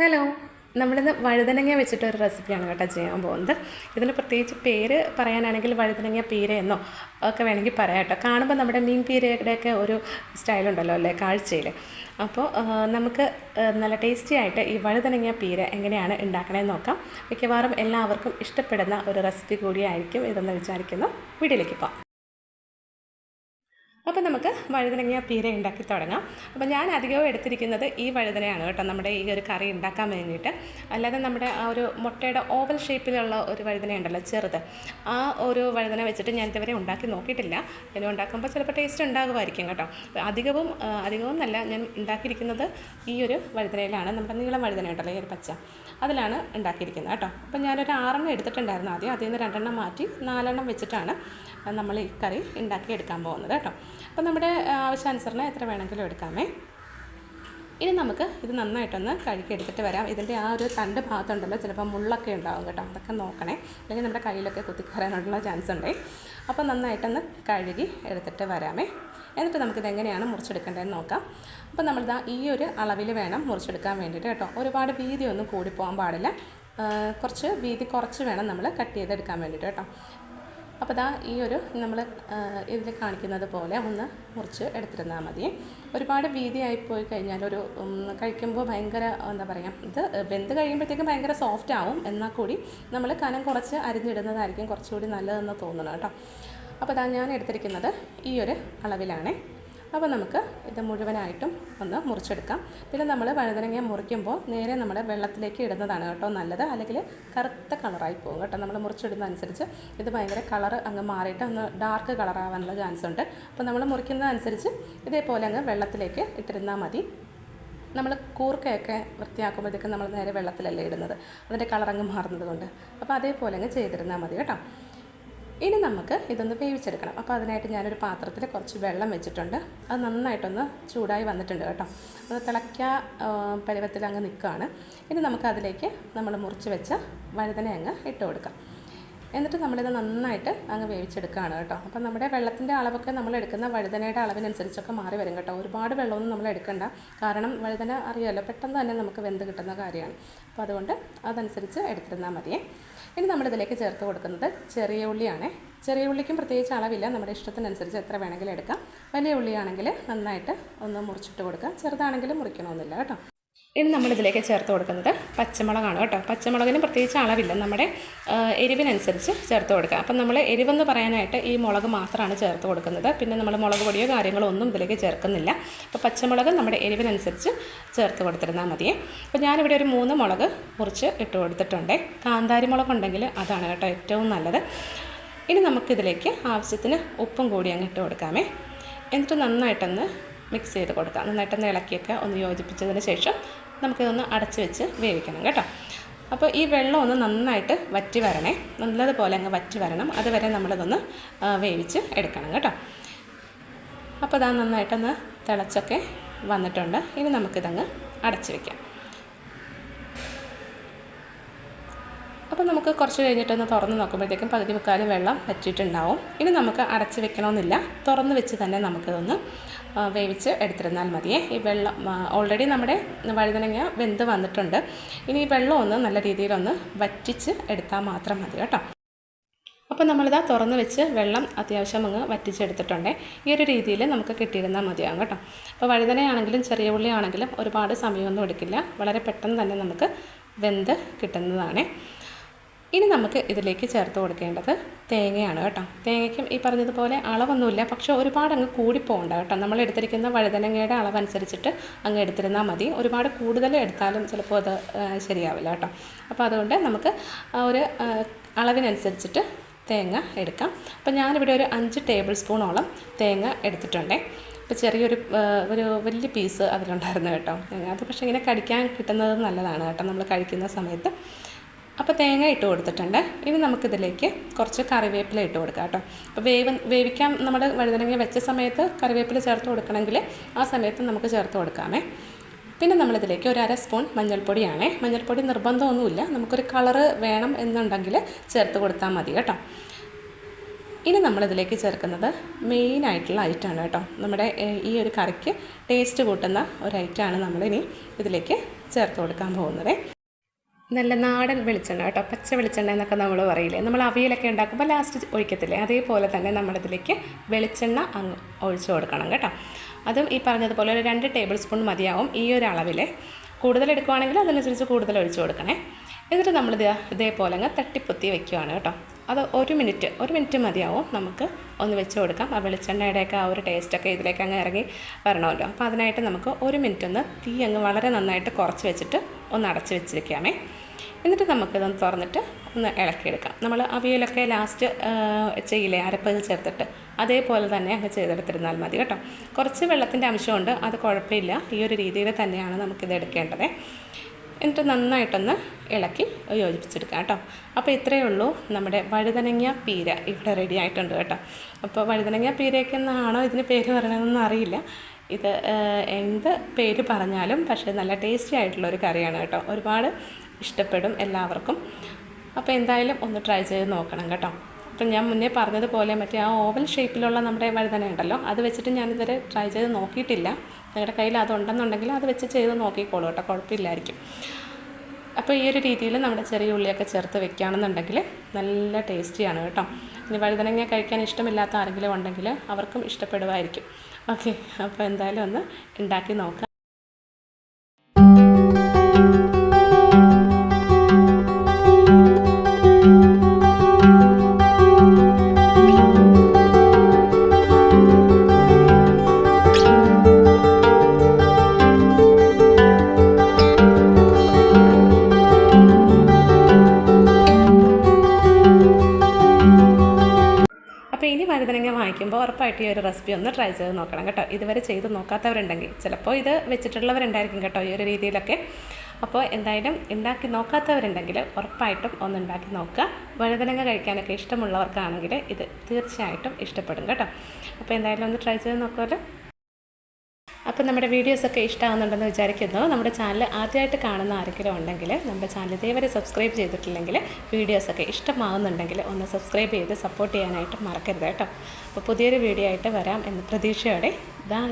Hello. നമ്മളിന്ന് വഴുതനങ്ങ വെച്ചിട്ട് ഒരു റെസിപ്പിയാണ് കേട്ടോ ചെയ്യാൻ പോകുന്നത്. ഇതിന് പ്രത്യേകിച്ച് പേര് പറയാനാണെങ്കിൽ വഴുതനങ്ങ പീര എന്നോ ഒക്കെ വേണമെങ്കിൽ പറയാം കേട്ടോ. കാണുമ്പോൾ നമ്മുടെ മീൻ പീരയുടെയൊക്കെ ഒരു സ്റ്റൈലുണ്ടല്ലോ അല്ലേ കാഴ്ചയിൽ അപ്പോൾ നമുക്ക് നല്ല ടേസ്റ്റി ആയിട്ട് ഈ വഴുതനങ്ങ പീര എങ്ങനെയാണ് ഉണ്ടാക്കണമെന്ന് നോക്കാം. മിക്കവാറും എല്ലാവർക്കും ഇഷ്ടപ്പെടുന്ന ഒരു റെസിപ്പി കൂടിയായിരിക്കും ഇതെന്ന് വിചാരിക്കുന്നു. വീഡിയോയിലേക്ക് പോകാം. അപ്പോൾ നമുക്ക് വഴുതനങ്ങ പീര ഉണ്ടാക്കി തുടങ്ങാം. അപ്പോൾ ഞാൻ അധികവും എടുത്തിരിക്കുന്നത് ഈ വഴുതനയാണ് കേട്ടോ. നമ്മുടെ ഈ ഒരു കറി ഉണ്ടാക്കാൻ വേണ്ടിയിട്ട്. അല്ലാതെ നമ്മുടെ ആ ഒരു മുട്ടയുടെ ഓവൽ ഷേപ്പിലുള്ള ഒരു വഴുതന ഉണ്ടല്ലോ ചെറുത്. ആ ഒരു വഴുതന വെച്ചിട്ട് ഞാൻ ഇതുവരെ ഉണ്ടാക്കി നോക്കിയിട്ടില്ല. ഇനി ഉണ്ടാക്കുമ്പോൾ ചിലപ്പോൾ ടേസ്റ്റ് ഉണ്ടാകുമായിരിക്കും കേട്ടോ. അധികവും അധികവും നല്ല ഞാൻ ഉണ്ടാക്കിയിരിക്കുന്നത് ഈ ഒരു വഴുതനയിലാണ്. നമ്മുടെ നീളം വഴുതന ഉണ്ടല്ലോ ഈ ഒരു പച്ച. അതിലാണ് ഉണ്ടാക്കിയിരിക്കുന്നത് കേട്ടോ. അപ്പോൾ ഞാനൊരു ആറെണ്ണം എടുത്തിട്ടുണ്ടായിരുന്നു ആദ്യം. അതിൽ നിന്ന് രണ്ടെണ്ണം മാറ്റി നാലെണ്ണം വെച്ചിട്ടാണ് നമ്മൾ ഈ കറി ഉണ്ടാക്കി എടുക്കാൻ പോകുന്നത് കേട്ടോ. അപ്പോൾ നമ്മുടെ ആവശ്യാനുസരണം എത്ര വേണമെങ്കിലും എടുക്കാമേ. ഇനി നമുക്ക് ഇത് നന്നായിട്ടൊന്ന് കഴുകി എടുത്തിട്ട് വരാം. ഇതിന്റെ ആ ഒരു തണ്ട് ഭാഗത്തുണ്ടല്ലോ ചിലപ്പോൾ മുള്ളൊക്കെ ഉണ്ടാവും കേട്ടോ. അതൊക്കെ നോക്കണേ. അല്ലെങ്കിൽ നമ്മുടെ കയ്യിലൊക്കെ കുത്തിക്കയറാനുള്ള ചാൻസ് ഉണ്ടേ. അപ്പോൾ നന്നായിട്ടൊന്ന് കഴുകി എടുത്തിട്ട് വരാമേ. എന്നിട്ട് നമുക്കിത് എങ്ങനെയാണ് മുറിച്ചെടുക്കേണ്ടതെന്ന് നോക്കാം. അപ്പോൾ നമ്മളിതാ ഈ ഒരു അളവിൽ വേണം മുറിച്ചെടുക്കാൻ വേണ്ടിയിട്ട് കേട്ടോ. ഒരുപാട് വീതി വീതിയൊന്നും കൂടിപ്പോകാൻ പാടില്ല. കുറച്ച് വീതി കുറച്ച് വേണം നമ്മൾ കട്ട് ചെയ്തെടുക്കാൻ വേണ്ടിയിട്ട് കേട്ടോ. അപ്പോൾ ദാ ഈ ഒരു നമ്മൾ ഇതിൽ കാണിക്കുന്നത് പോലെ ഒന്ന് മുറിച്ച് എടുത്തിരുന്നാൽ മതി. ഒരുപാട് വീതിയായി പോയി കഴിഞ്ഞാൽ ഒരു കഴിക്കുമ്പോൾ ഭയങ്കര എന്താ പറയുക ഇത് വെന്ത് കഴിയുമ്പോഴത്തേക്കും ഭയങ്കര സോഫ്റ്റ് ആവും. എന്നാൽ കൂടി നമ്മൾ കനം കുറച്ച് അരിഞ്ഞിടുന്നതായിരിക്കും കുറച്ചുകൂടി നല്ലതെന്ന് തോന്നുന്നു കേട്ടോ. അപ്പോൾ ദാ ഞാൻ എടുത്തിരിക്കുന്നത് ഈ ഒരു അളവിലാണേ. അപ്പോൾ നമുക്ക് ഇത് മുഴുവനായിട്ടും ഒന്ന് മുറിച്ചെടുക്കാം. പിന്നെ നമ്മൾ വഴുതനങ്ങ മുറിക്കുമ്പോൾ നേരെ നമ്മൾ വെള്ളത്തിലേക്ക് ഇടുന്നതാണ് കേട്ടോ നല്ലത്. അല്ലെങ്കിൽ കറുത്ത കളറായി പോകും കേട്ടോ. നമ്മൾ മുറിച്ചിടുന്ന അനുസരിച്ച് ഇത് ഭയങ്കര കളർ അങ്ങ് മാറിയിട്ട് ഒന്ന് ഡാർക്ക് കളറാവാനുള്ള ചാൻസ് ഉണ്ട്. അപ്പോൾ നമ്മൾ മുറിക്കുന്നതനുസരിച്ച് ഇതേപോലെ അങ്ങ് വെള്ളത്തിലേക്ക് ഇട്ടിരുന്നാൽ മതി. നമ്മൾ കൂർക്കയൊക്കെ വൃത്തിയാക്കുമ്പോഴത്തേക്കും നമ്മൾ നേരെ വെള്ളത്തിലല്ലേ ഇടുന്നത്. അതിന്റെ കളറങ്ങ് മാറുന്നത് കൊണ്ട്. അപ്പോൾ അതേപോലെ അങ്ങ് ചെയ്തിരുന്നാൽ മതി കേട്ടോ. ഇനി നമുക്ക് ഇതൊന്ന് വേവിച്ചെടുക്കണം. അപ്പോൾ അതിനായിട്ട് ഞാനൊരു പാത്രത്തിൽ കുറച്ച് വെള്ളം വെച്ചിട്ടുണ്ട്. അത് നന്നായിട്ടൊന്ന് ചൂടായി വന്നിട്ടുണ്ട് കേട്ടോ. അത് തിളയ്ക്ക പരുവത്തിൽ അങ്ങ് നിൽക്കുകയാണ്. ഇനി നമുക്ക് അതിലേക്ക് നമ്മൾ മുറിച്ച് വെച്ച വഴുതന അങ്ങ് ഇട്ട് കൊടുക്കാം. എന്നിട്ട് നമ്മളിത് നന്നായിട്ട് അങ്ങ് വേവിച്ചെടുക്കുകയാണ് കേട്ടോ. അപ്പം നമ്മുടെ വെള്ളത്തിന്റെ അളവൊക്കെ നമ്മൾ എടുക്കുന്ന വഴുതനയുടെ അളവിനനുസരിച്ചൊക്കെ മാറി വരും കേട്ടോ. ഒരുപാട് വെള്ളമൊന്നും നമ്മൾ എടുക്കണ്ട. കാരണം വഴുതന അറിയാമല്ലോ പെട്ടെന്ന് തന്നെ നമുക്ക് വെന്ത് കിട്ടുന്ന കാര്യമാണ്. അപ്പോൾ അതുകൊണ്ട് അതനുസരിച്ച് എടുത്തിരുന്നാൽ മതിയേ. ഇനി നമ്മളിതിലേക്ക് ചേർത്ത് കൊടുക്കുന്നത് ചെറിയ ഉള്ളിയാണ്. ചെറിയ ഉള്ളിക്കും പ്രത്യേകിച്ച് അളവില്ല. നമ്മുടെ ഇഷ്ടത്തിനനുസരിച്ച് എത്ര വേണമെങ്കിലും എടുക്കാം. വലിയ ഉള്ളിയാണെങ്കിൽ നന്നായിട്ട് ഒന്ന് മുറിച്ചിട്ട് കൊടുക്കാം. ചെറുതാണെങ്കിലും മുറിക്കണമെന്നില്ല കേട്ടോ. ഇനി നമ്മളിതിലേക്ക് ചേർത്ത് കൊടുക്കുന്നത് പച്ചമുളകാണ് കേട്ടോ. പച്ചമുളകിന് പ്രത്യേകിച്ച് അളവില്ല. നമ്മുടെ എരിവിനനുസരിച്ച് ചേർത്ത് കൊടുക്കുക. അപ്പം നമ്മൾ എരിവെന്ന് പറയാനായിട്ട് ഈ മുളക് മാത്രമാണ് ചേർത്ത് കൊടുക്കുന്നത്. പിന്നെ നമ്മൾ മുളക് പൊടിയോ കാര്യങ്ങളോ ഒന്നും ഇതിലേക്ക് ചേർക്കുന്നില്ല. അപ്പോൾ പച്ചമുളക് നമ്മുടെ എരിവിനനുസരിച്ച് ചേർത്ത് കൊടുത്തിരുന്നാൽ മതിയേ. അപ്പോൾ ഞാനിവിടെ ഒരു മൂന്ന് മുളക് മുറിച്ച് ഇട്ട് കൊടുത്തിട്ടുണ്ട്. കാന്താരി മുളക് ഉണ്ടെങ്കിൽ അതാണ് കേട്ടോ ഏറ്റവും നല്ലത്. ഇനി നമുക്കിതിലേക്ക് ആവശ്യത്തിന് ഉപ്പും കൂടി അങ്ങ് ഇട്ട് കൊടുക്കാമേ. എന്നിട്ട് നന്നായിട്ടൊന്ന് മിക്സ് ചെയ്ത് കൊടുക്കാം. നന്നായിട്ടൊന്ന് ഇളക്കിയൊക്കെ ഒന്ന് യോജിപ്പിച്ചതിന് ശേഷം നമുക്കിതൊന്ന് അടച്ച് വെച്ച് വേവിക്കണം കേട്ടോ. അപ്പോൾ ഈ വെള്ളം ഒന്ന് നന്നായിട്ട് വറ്റി വരണേ. നല്ലതുപോലെ അങ്ങ് വറ്റി വരണം. അതുവരെ നമ്മളിതൊന്ന് വേവിച്ച് എടുക്കണം കേട്ടോ. അപ്പോൾ അതാ നന്നായിട്ടൊന്ന് തിളച്ചൊക്കെ വന്നിട്ടുണ്ട്. ഇനി നമുക്കിതങ്ങ് അടച്ച് വെക്കാം. അപ്പോൾ നമുക്ക് കുറച്ച് കഴിഞ്ഞിട്ടൊന്ന് തുറന്ന് നോക്കുമ്പോഴത്തേക്കും പകുതി മുക്കാലും വെള്ളം വറ്റിയിട്ടുണ്ടാവും. ഇനി നമുക്ക് അടച്ച് വെക്കണമെന്നില്ല. തുറന്ന് വെച്ച് തന്നെ നമുക്കിതൊന്ന് വേവിച്ച് എടുത്തിരുന്നാൽ മതിയേ. ഈ വെള്ളം ഓൾറെഡി നമ്മുടെ വഴുതനങ്ങ വെന്ത് വന്നിട്ടുണ്ട്. ഇനി ഈ വെള്ളം ഒന്ന് നല്ല രീതിയിലൊന്ന് വറ്റിച്ച് എടുത്താൽ മാത്രം മതി കേട്ടോ. അപ്പോൾ നമ്മളിതാ തുറന്ന് വെച്ച് വെള്ളം അത്യാവശ്യം അങ്ങ് വറ്റിച്ചെടുത്തിട്ടുണ്ട്. ഈ ഒരു രീതിയിൽ നമുക്ക് കിട്ടിയിരുന്നാൽ മതിയാകും കേട്ടോ. അപ്പോൾ വഴുതനയാണെങ്കിലും ചെറിയ ഉള്ളിയാണെങ്കിലും ഒരുപാട് സമയമൊന്നും എടുക്കില്ല. വളരെ പെട്ടെന്ന് തന്നെ നമുക്ക് വെന്ത് കിട്ടുന്നതാണ്. ഇനി നമുക്ക് ഇതിലേക്ക് ചേർത്ത് കൊടുക്കേണ്ടത് തേങ്ങയാണ് കേട്ടോ. തേങ്ങയ്ക്കും ഈ പറഞ്ഞതുപോലെ അളവൊന്നുമില്ല. പക്ഷേ ഒരുപാട് അങ്ങ് കൂടിപ്പോകണ്ട കേട്ടോ. നമ്മൾ എടുത്തിരിക്കുന്ന വഴുതനങ്ങയുടെ അളവനുസരിച്ചിട്ട് അങ്ങ് എടുത്തിരുന്നാൽ മതി. ഒരുപാട് കൂടുതൽ എടുത്താലും ചിലപ്പോൾ അത് ശരിയാവില്ല കേട്ടോ. അപ്പോൾ അതുകൊണ്ട് നമുക്ക് ഒരു അളവിനനുസരിച്ചിട്ട് തേങ്ങ എടുക്കാം. അപ്പോൾ ഞാനിവിടെ ഒരു അഞ്ച് ടേബിൾ സ്പൂണോളം തേങ്ങ എടുത്തിട്ടുണ്ടേ. ഇപ്പോൾ ചെറിയൊരു ഒരു വലിയ പീസ് അതിലുണ്ടായിരുന്നു കേട്ടോ. അത് പക്ഷേ ഇങ്ങനെ കടിക്കാൻ കിട്ടുന്നത് നല്ലതാണ് കേട്ടോ. നമ്മൾ കഴിക്കുന്ന സമയത്ത്. അപ്പോൾ തേങ്ങ ഇട്ട് കൊടുത്തിട്ടുണ്ട്. ഇനി നമുക്കിതിലേക്ക് കുറച്ച് കറിവേപ്പില ഇട്ട് കൊടുക്കാം കേട്ടോ. അപ്പോൾ വേവ് വേവിക്കാൻ നമ്മൾ വഴുതനങ്ങ വെച്ച സമയത്ത് കറിവേപ്പില ചേർത്ത് കൊടുക്കണമെങ്കിൽ ആ സമയത്ത് നമുക്ക് ചേർത്ത് കൊടുക്കാമേ. പിന്നെ നമ്മളിതിലേക്ക് ഒരു അര സ്പൂൺ മഞ്ഞൾപ്പൊടിയാണേ. മഞ്ഞൾപ്പൊടി നിർബന്ധമൊന്നുമില്ല. നമുക്കൊരു കളറ് വേണം എന്നുണ്ടെങ്കിൽ ചേർത്ത് കൊടുത്താൽ മതി കേട്ടോ. ഇനി നമ്മളിതിലേക്ക് ചേർക്കുന്നത് മെയിനായിട്ടുള്ള ഐറ്റമാണ് കേട്ടോ. നമ്മുടെ ഈ ഒരു കറിക്ക് ടേസ്റ്റ് കൂട്ടുന്ന ഒരു ഐറ്റമാണ് നമ്മളിനി ഇതിലേക്ക് ചേർത്ത് കൊടുക്കാൻ പോകുന്നത്. നല്ല നാടൻ വെളിച്ചെണ്ണ കേട്ടോ പച്ച വെളിച്ചെണ്ണ എന്നൊക്കെ നമ്മൾ പറയില്ലേ. നമ്മൾ അവിയലൊക്കെ ഉണ്ടാക്കുമ്പോൾ ലാസ്റ്റ് ഒഴിക്കത്തില്ലേ? അതേപോലെ തന്നെ നമ്മളിതിലേക്ക് വെളിച്ചെണ്ണ അങ്ങ് ഒഴിച്ചു കൊടുക്കണം കേട്ടോ. അതും ഈ പറഞ്ഞതുപോലെ ഒരു രണ്ട് ടേബിൾ സ്പൂൺ മതിയാവും ഈ ഒരു അളവിൽ കൂടുതൽ എടുക്കുവാണെങ്കിൽ അതിനനുസരിച്ച് കൂടുതൽ ഒഴിച്ചു കൊടുക്കണേ. എന്നിട്ട് നമ്മളിത് ഇതേപോലെ അങ്ങ് തട്ടിപ്പൊത്തി വെക്കുകയാണ് കേട്ടോ. അത് ഒരു മിനിറ്റ് ഒരു മിനിറ്റ് മതിയാവും നമുക്ക് ഒന്ന് വെച്ച് കൊടുക്കാം. ആ വെളിച്ചെണ്ണയുടെയൊക്കെ ആ ഒരു ടേസ്റ്റൊക്കെ ഇതിലേക്ക് അങ്ങ് ഇറങ്ങി വരണമല്ലോ. അപ്പോൾ അതിനായിട്ട് നമുക്ക് ഒരു മിനിറ്റ് ഒന്ന് തീ അങ്ങ് വളരെ നന്നായിട്ട് കുറച്ച് വെച്ചിട്ട് ഒന്ന് അടച്ച് വെച്ചിരിക്കാമേ എന്നിട്ട് നമുക്കിതൊന്ന് തുറന്നിട്ട് ഒന്ന് ഇളക്കിയെടുക്കാം. നമ്മൾ അവിയലൊക്കെ ലാസ്റ്റ് ചെയ്യില്ലേ അരപ്പത് ചേർത്തിട്ട് അതേപോലെ തന്നെ അങ്ങ് ചെയ്തെടുത്തിരുന്നാൽ മതി കേട്ടോ. കുറച്ച് വെള്ളത്തിന്റെ അംശമുണ്ട് അത് കുഴപ്പമില്ല. ഈ ഒരു രീതിയിൽ തന്നെയാണ് നമുക്കിത് എടുക്കേണ്ടത്. എന്നിട്ട് നന്നായിട്ടൊന്ന് ഇളക്കി യോജിപ്പിച്ചെടുക്കാം കേട്ടോ. അപ്പോൾ ഇത്രയേ ഉള്ളൂ. നമ്മുടെ വഴുതനങ്ങ പീര ഇവിടെ റെഡി ആയിട്ടുണ്ട് കേട്ടോ. അപ്പോൾ വഴുതനങ്ങ പീരയൊക്കെ എന്നാണോ ഇതിന് പേര് പറയണമെന്ന് അറിയില്ല. ഇത് എന്ത് പേര് പറഞ്ഞാലും പക്ഷേ നല്ല ടേസ്റ്റി ആയിട്ടുള്ള ഒരു കറിയാണ് കേട്ടോ. ഒരുപാട് ഇഷ്ടപ്പെടും എല്ലാവർക്കും. അപ്പോൾ എന്തായാലും ഒന്ന് ട്രൈ ചെയ്ത് നോക്കണം കേട്ടോ. അപ്പം ഞാൻ മുന്നേ പറഞ്ഞതുപോലെ മറ്റേ ആ ഓവൽ ഷേപ്പിലുള്ള നമ്മുടെ വഴുതന ഉണ്ടല്ലോ അത് വെച്ചിട്ട് ഞാനിതുവരെ ട്രൈ ചെയ്ത് നോക്കിയിട്ടില്ല. നിങ്ങളുടെ കയ്യിൽ അതുണ്ടെന്നുണ്ടെങ്കിൽ അത് വെച്ച് ചെയ്ത് നോക്കിക്കോളൂ കേട്ടോ കുഴപ്പമില്ലായിരിക്കും. അപ്പോൾ ഈ ഒരു രീതിയിൽ നമ്മുടെ ചെറിയ ഉള്ളിയൊക്കെ ചേർത്ത് വെക്കുകയാണെന്നുണ്ടെങ്കിൽ നല്ല ടേസ്റ്റിയാണ് കേട്ടോ. ഇനി വഴുതനങ്ങ കഴിക്കാൻ ഇഷ്ടമില്ലാത്ത ആരെങ്കിലും ഉണ്ടെങ്കിൽ അവർക്കും ഇഷ്ടപ്പെടുമായിരിക്കും. ഓക്കെ അപ്പോൾ എന്തായാലും ഒന്ന് ഉണ്ടാക്കി നോക്കാം. വാങ്ങിക്കുമ്പോൾ ഉറപ്പായിട്ട് ഈ ഒരു റെസിപ്പി ഒന്ന് ട്രൈ ചെയ്ത് നോക്കണം കേട്ടോ. ഇതുവരെ ചെയ്ത് നോക്കാത്തവരുണ്ടെങ്കിൽ. ചിലപ്പോൾ ഇത് വെച്ചിട്ടുള്ളവരുണ്ടായിരിക്കും കേട്ടോ ഈ ഒരു രീതിയിലൊക്കെ. അപ്പോൾ എന്തായാലും ഉണ്ടാക്കി നോക്കാത്തവരുണ്ടെങ്കിൽ ഉറപ്പായിട്ടും ഒന്ന് ഉണ്ടാക്കി നോക്കുക. വഴുതനങ്ങ കഴിക്കാനൊക്കെ ഇഷ്ടമുള്ളവർക്കാണെങ്കിൽ ഇത് തീർച്ചയായിട്ടും ഇഷ്ടപ്പെടും കേട്ടോ. അപ്പോൾ എന്തായാലും ഒന്ന് ട്രൈ ചെയ്ത് നോക്കുമല്ലോ. അപ്പോൾ നമ്മുടെ വീഡിയോസൊക്കെ ഇഷ്ടമാകുന്നുണ്ടെന്ന് വിചാരിക്കുന്നു. നമ്മുടെ ചാനൽ ആദ്യമായിട്ട് കാണുന്ന ആരെങ്കിലും ഉണ്ടെങ്കിൽ നമ്മുടെ ചാനൽ ഇതേവരെ സബ്സ്ക്രൈബ് ചെയ്തിട്ടില്ലെങ്കിൽ വീഡിയോസൊക്കെ ഇഷ്ടമാകുന്നുണ്ടെങ്കിൽ ഒന്ന് സബ്സ്ക്രൈബ് ചെയ്ത് സപ്പോർട്ട് ചെയ്യാനായിട്ട് മറക്കരുത് കേട്ടോ. അപ്പോൾ പുതിയൊരു വീഡിയോ ആയിട്ട് വരാം എന്ന പ്രതീക്ഷയോടെ. ബൈ